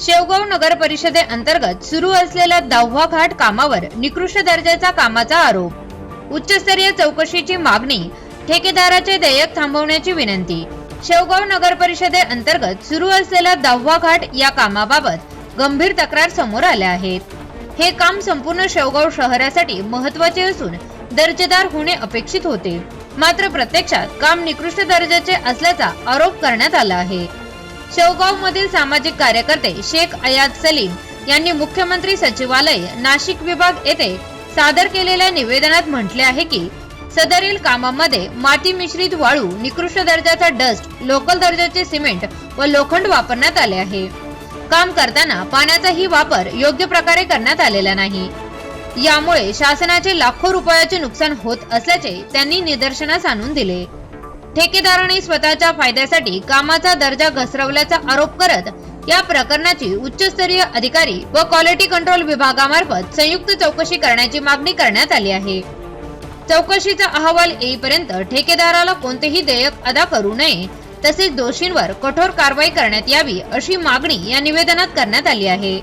शेवगाव नगर परिषदेअंतर्गत सुरू असलेल्या दहावा घाट कामावर निकृष्ट दर्जाचा कामाचा आरोप. उच्चस्तरीय चौकशीची मागणी ठेकेदाराचे देयक थांबवण्याची विनंती. शेवगाव नगर परिषदेअंतर्गत सुरू असलेल्या दहावा घाट या कामाबाबत गंभीर तक्रार समोर आल्या आहेत. हे काम संपूर्ण शेवगाव शहरासाठी महत्त्वाचे असून दर्जेदार होणे अपेक्षित होते. मात्र प्रत्यक्षात काम निकृष्ट दर्जाचे असल्याचा आरोप करण्यात आला आहे. शेवगाव मधील सामाजिक कार्यकर्ते शेख अयाद सलीम यांनी मुख्यमंत्री सचिवालय नाशिक विभाग येथे सादर केलेल्या निवेदनात म्हटले आहे की सदरील कामामध्ये माती मिश्रित वाळू निकृष्ट दर्जाचा डस्ट लोकल दर्जाचे सिमेंट व लोखंड वापरण्यात आले आहे. काम करताना पाण्याचाही वापर योग्य प्रकारे करण्यात आलेला नाही. यामुळे शासनाचे लाखो रुपयाचे नुकसान होत असल्याचे त्यांनी निदर्शनास आणून दिले. ठेकेदाराने स्वतःच्या फायद्यासाठी कामाचा दर्जा घसरवल्याचा आरोप करत या प्रकरणाची उच्चस्तरीय अधिकारी व क्वालिटी कंट्रोल विभागामार्फत संयुक्त चौकशी करण्याची मागणी करण्यात आली आहे. चौकशीचा अहवाल येईपर्यंत ठेकेदाराला कोणतेही देयक अदा करू नये तसेच दोषींवर कठोर कारवाई करण्यात यावी अशी मागणी या निवेदनात करण्यात आली आहे.